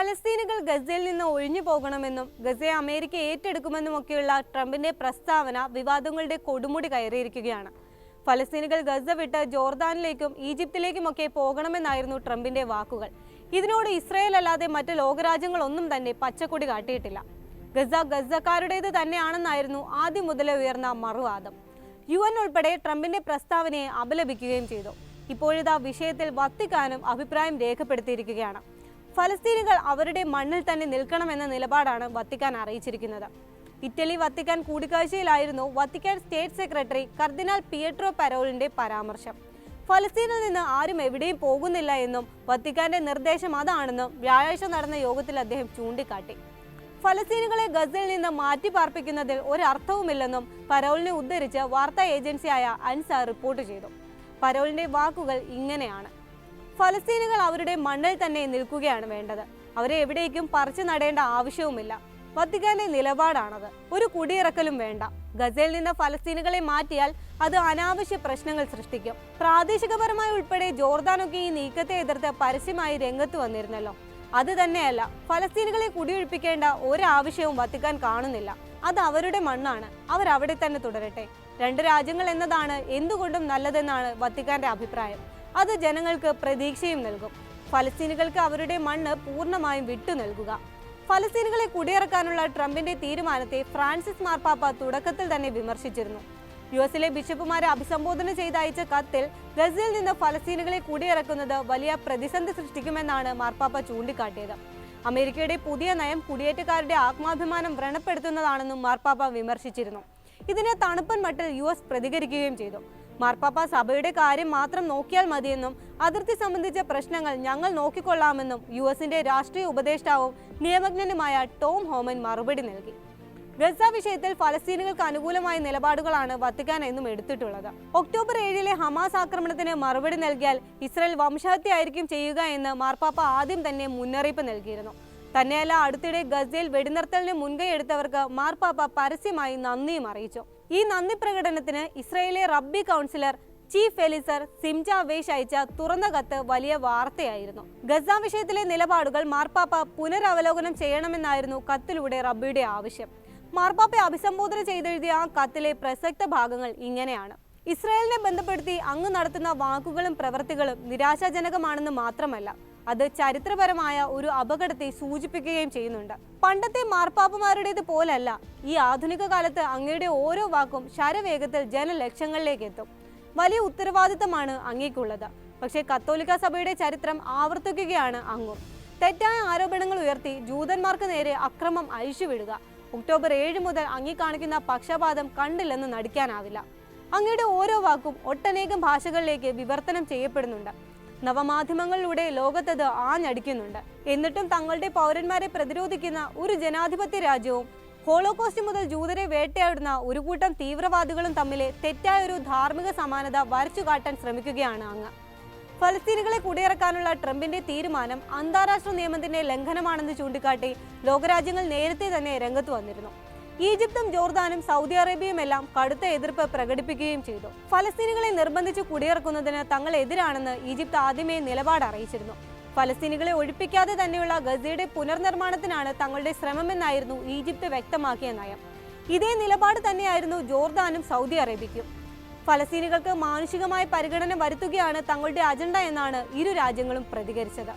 ഫലസ്തീനുകൾ ഗസയിൽ നിന്ന് ഒഴിഞ്ഞു പോകണമെന്നും ഗസയെ അമേരിക്ക ഏറ്റെടുക്കുമെന്നുമൊക്കെയുള്ള ട്രംപിന്റെ പ്രസ്താവന വിവാദങ്ങളുടെ കൊടുമുടി കയറിയിരിക്കുകയാണ്. ഫലസ്തീനുകൾ ഗസ വിട്ട് ജോർദാനിലേക്കും ഈജിപ്തിലേക്കുമൊക്കെ പോകണമെന്നായിരുന്നു ട്രംപിന്റെ വാക്കുകൾ. ഇതിനോട് ഇസ്രയേൽ അല്ലാതെ മറ്റ് ലോകരാജ്യങ്ങളൊന്നും തന്നെ പച്ചക്കൊടി കാട്ടിയിട്ടില്ല. ഗസ ഗസക്കാരുടേത് തന്നെയാണെന്നായിരുന്നു ആദ്യം മുതലേ ഉയർന്ന മറുവാദം. യു എൻ ഉൾപ്പെടെ ട്രംപിന്റെ പ്രസ്താവനയെ അപലപിക്കുകയും ചെയ്തു. ഇപ്പോഴിതാ വിഷയത്തിൽ വത്തിക്കാനും അഭിപ്രായം രേഖപ്പെടുത്തിയിരിക്കുകയാണ്. ഫലസ്തീനുകൾ അവരുടെ മണ്ണിൽ തന്നെ നിൽക്കണമെന്ന നിലപാടാണ് വത്തിക്കാൻ അറിയിച്ചിരിക്കുന്നത്. Italy Vatican കൂടിക്കാഴ്ചയിലായിരുന്നു Vatican state secretary cardinal Pietro പരോളിന്റെ പരാമർശം. ഫലസ്തീനിൽ നിന്ന് ആരും എവിടെയും പോകുന്നില്ല എന്നും വത്തിക്കാന്റെ നിർദ്ദേശം അതാണെന്നും വ്യാഴാഴ്ച നടന്ന യോഗത്തിൽ അദ്ദേഹം ചൂണ്ടിക്കാട്ടി. ഫലസ്തീനുകളെ ഗസയിൽ നിന്ന് മാറ്റി പാർപ്പിക്കുന്നതിൽ ഒരർത്ഥവുമില്ലെന്നും പരോളിനെ ഉദ്ധരിച്ച് വാർത്താ ഏജൻസിയായ അൻസാർ റിപ്പോർട്ട് ചെയ്തു. പരോളിന്റെ വാക്കുകൾ ഇങ്ങനെയാണ്. ഫലസ്തീനുകൾ അവരുടെ മണ്ണിൽ തന്നെ നിൽക്കുകയാണ് വേണ്ടത്. അവരെ എവിടേക്കും പറിച്ചു നടേണ്ട ആവശ്യവുമില്ല. വത്തിക്കാന്റെ നിലപാടാണത്. ഒരു കുടിയിറക്കലും വേണ്ട. ഗസയിൽ നിന്ന് ഫലസ്തീനുകളെ മാറ്റിയാൽ അത് അനാവശ്യ പ്രശ്നങ്ങൾ സൃഷ്ടിക്കും. പ്രാദേശികപരമായി ഉൾപ്പെടെ ജോർദാനൊക്കെ ഈ നീക്കത്തെ എതിർത്ത് പരസ്യമായി രംഗത്ത് വന്നിരുന്നല്ലോ. അത് തന്നെയല്ല ഫലസ്തീനുകളെ കുടിയൊഴിപ്പിക്കേണ്ട ഒരാവശ്യവും വത്തിക്കാൻ കാണുന്നില്ല. അത് അവരുടെ മണ്ണാണ്. അവർ അവിടെ തന്നെ തുടരട്ടെ. രണ്ട് രാജ്യങ്ങൾ എന്നതാണ് എന്തുകൊണ്ടും നല്ലതെന്നാണ് വത്തിക്കാന്റെ അഭിപ്രായം. അത് ജനങ്ങൾക്ക് പ്രതീക്ഷയും നൽകും. ഫലസ്തീനുകൾക്ക് അവരുടെ മണ്ണ് പൂർണമായും വിട്ടു നൽകുക. ഫലസ്തീനുകളെ കുടിയിറക്കാനുള്ള ട്രംപിന്റെ തീരുമാനത്തെ ഫ്രാൻസിസ് മാർപ്പാപ്പ തുടക്കത്തിൽ തന്നെ വിമർശിച്ചിരുന്നു. യു എസിലെ ബിഷപ്പുമാരെ അഭിസംബോധന ചെയ്തയച്ച കത്തിൽ ഗസയിൽ നിന്ന് ഫലസ്തീനുകളെ കുടിയിറക്കുന്നത് വലിയ പ്രതിസന്ധി സൃഷ്ടിക്കുമെന്നാണ് മാർപ്പാപ്പ ചൂണ്ടിക്കാട്ടിയത്. അമേരിക്കയുടെ പുതിയ നയം കുടിയേറ്റക്കാരുടെ ആത്മാഭിമാനം വ്രണപ്പെടുത്തുന്നതാണെന്നും മാർപ്പാപ്പ വിമർശിച്ചിരുന്നു. ഇതിനെ തണുപ്പൻ മട്ടിൽ യു പ്രതികരിക്കുകയും ചെയ്തു. മാർപ്പാപ്പ സഭയുടെ കാര്യം മാത്രം നോക്കിയാൽ മതിയെന്നും അതിർത്തി സംബന്ധിച്ച പ്രശ്നങ്ങൾ ഞങ്ങൾ നോക്കിക്കൊള്ളാമെന്നും യു എസിന്റെ രാഷ്ട്രീയ ഉപദേഷ്ടാവും നിയമജ്ഞനുമായ ടോം ഹോമൻ മറുപടി നൽകി. ഗസ വിഷയത്തിൽ ഫലസ്തീനുകൾക്ക് അനുകൂലമായ നിലപാടുകളാണ് വത്തിക്കാൻ എന്നും എടുത്തിട്ടുള്ളത്. ഒക്ടോബർ ഏഴിലെ ഹമാസ് ആക്രമണത്തിന് മറുപടി നൽകിയാൽ ഇസ്രയേൽ വംശഹത്യയായിരിക്കും ചെയ്യുക എന്ന് മാർപ്പാപ്പ ആദ്യം തന്നെ മുന്നറിയിപ്പ് നൽകിയിരുന്നു. തന്നെയല്ല അടുത്തിടെ ഗസയിൽ വെടിനിർത്തലിന് മുൻകൈ എടുത്തവർക്ക് മാർപ്പാപ്പ പരസ്യമായി നന്ദിയും അറിയിച്ചു. ഈ നന്ദി പ്രകടനത്തിന് ഇസ്രയേലിലെ റബ്ബി കൗൺസിലർ ചീഫ് എലിസർ സിംജ വേഷ് അയച്ച തുറന്ന കത്ത് വലിയ വാർത്തയായിരുന്നു. ഗസ വിഷയത്തിലെ നിലപാടുകൾ മാർപ്പാപ്പ പുനരവലോകനം ചെയ്യണമെന്നായിരുന്നു കത്തിലൂടെ റബ്ബിയുടെ ആവശ്യം. മാർപ്പാപ്പയെ അഭിസംബോധന ചെയ്തെഴുതിയ ആ കത്തിലെ പ്രസക്ത ഭാഗങ്ങൾ ഇങ്ങനെയാണ്. ഇസ്രായേലിനെ ബന്ധപ്പെടുത്തി അങ്ങ് നടത്തുന്ന വാക്കുകളും പ്രവൃത്തികളും നിരാശാജനകമാണെന്ന് മാത്രമല്ല അത് ചരിത്രപരമായ ഒരു അപകടത്തെ സൂചിപ്പിക്കുകയും ചെയ്യുന്നുണ്ട്. പണ്ടത്തെ മാർപ്പാപ്പമാരുടേത് പോലല്ല ഈ ആധുനിക കാലത്ത് അങ്ങയുടെ ഓരോ വാക്കും ശരവേഗത്തിൽ ജനലക്ഷങ്ങളിലേക്ക് എത്തും. വലിയ ഉത്തരവാദിത്തമാണ് അങ്ങേക്കുള്ളത്. പക്ഷേ കത്തോലിക്ക സഭയുടെ ചരിത്രം ആവർത്തിക്കുകയാണ് അങ്ങും. തെറ്റായ ആരോപണങ്ങൾ ഉയർത്തി ജൂതന്മാർക്ക് നേരെ അക്രമം അഴിച്ചുവിടുക. ഒക്ടോബർ ഏഴ് മുതൽ അങ്ങി കാണിക്കുന്ന പക്ഷപാതം കണ്ടില്ലെന്ന് നടിക്കാനാവില്ല. അങ്ങയുടെ ഓരോ വാക്കും ഒട്ടനേകം ഭാഷകളിലേക്ക് വിവർത്തനം ചെയ്യപ്പെടുന്നുണ്ട്. നവമാധ്യമങ്ങളിലൂടെ ലോകത്തത് ആഞ്ഞടിക്കുന്നുണ്ട്. എന്നിട്ടും തങ്ങളുടെ പൗരന്മാരെ പ്രതിരോധിക്കുന്ന ഒരു ജനാധിപത്യ രാജ്യവും ഹോളോകോസ്റ്റ് മുതൽ ജൂതരെ വേട്ടയാടുന്ന ഒരു കൂട്ടം തീവ്രവാദികളും തമ്മിലെ തെറ്റായ ഒരു ധാർമ്മിക സമാനത വരച്ചു കാട്ടാൻ ശ്രമിക്കുകയാണ് അങ്ങ്. ഫലസ്തീനുകളെ കുടിയിറക്കാനുള്ള ട്രംപിന്റെ തീരുമാനം അന്താരാഷ്ട്ര നിയമത്തിന്റെ ലംഘനമാണെന്ന് ചൂണ്ടിക്കാട്ടി ലോകരാജ്യങ്ങൾ നേരത്തെ തന്നെ രംഗത്ത് വന്നിരുന്നു. ഈജിപ്തും ജോർദാനും സൗദി അറേബ്യയുമെല്ലാം കടുത്ത എതിർപ്പ് പ്രകടിപ്പിക്കുകയും ചെയ്തു. ഫലസ്തീനികളെ നിർബന്ധിച്ച് കുടിയിറക്കുന്നതിന് തങ്ങൾ എതിരാണെന്ന് ഈജിപ്ത് ആദ്യമേ നിലപാട് അറിയിച്ചിരുന്നു. ഫലസ്തീനികളെ ഒഴിപ്പിക്കാതെ തന്നെയുള്ള ഗസയുടെ പുനർനിർമ്മാണത്തിനാണ് തങ്ങളുടെ ശ്രമമെന്നായിരുന്നു ഈജിപ്ത് വ്യക്തമാക്കിയ നയം. ഇതേ നിലപാട് തന്നെയായിരുന്നു ജോർദാനും സൗദി അറേബ്യയ്ക്കും. ഫലസ്തീനികൾക്ക് മാനുഷികമായ പരിഗണന വരുത്തുകയാണ് തങ്ങളുടെ അജണ്ട എന്നാണ് ഇരു രാജ്യങ്ങളും പ്രതികരിച്ചത്.